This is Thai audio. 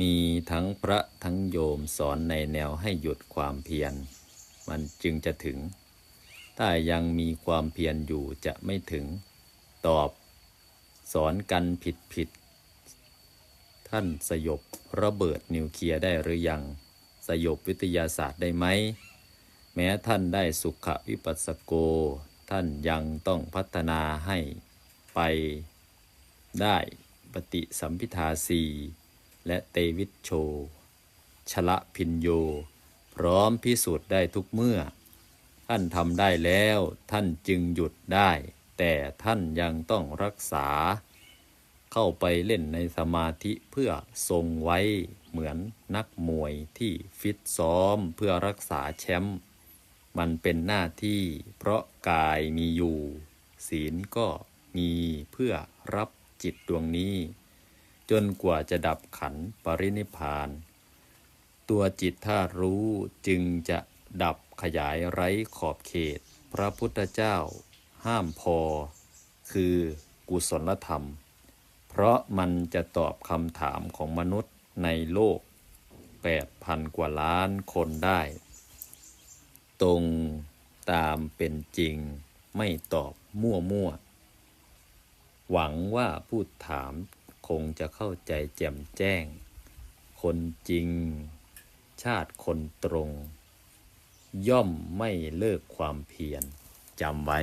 มีทั้งพระทั้งโยมสอนในแนวให้หยุดความเพียร มันจึงจะถึง ถ้ายังมีความเพียรอยู่จะไม่ถึง ตอบ สอนกันผิดผิด ท่านสยบระเบิดนิวเคลียร์ได้หรือยัง สยบวิทยาศาสตร์ได้ไหม แม้ท่านได้สุขวิปัสสโก ท่านยังต้องพัฒนาให้ไปได้ปฏิสัมพิทาสี และเตวิชโช ชละพินโย พร้อมพิสูจน์ได้ทุกเมื่อ ท่านทำได้แล้วท่านจึงหยุดได้ แต่ท่านยังต้องรักษา เข้าไปเล่นในสมาธิเพื่อทรงไว้เหมือนนักมวยที่ฟิตซ้อมเพื่อรักษาแชมป์มันเป็นหน้าที่เพราะกายมีอยู่ ศีลก็มีเพื่อรับจิตดวงนี้ จนกว่าจะดับขันปรินิพาน ตัวจิตถ้ารู้จึงจะดับขยายไร้ขอบเขต พระพุทธเจ้า ห้ามพอ คือกุศลธรรม เพราะมันจะตอบคำถามของมนุษย์ในโลก 8,000 กว่าล้านคนได้ ตรงตามเป็นจริงไม่ตอบมั่วมั่วๆหวังว่าผู้ถาม คงจะเข้าใจแจ่มแจ้ง คนจริง ชาติคนตรง ย่อมไม่เลิกความเพียรจำไว้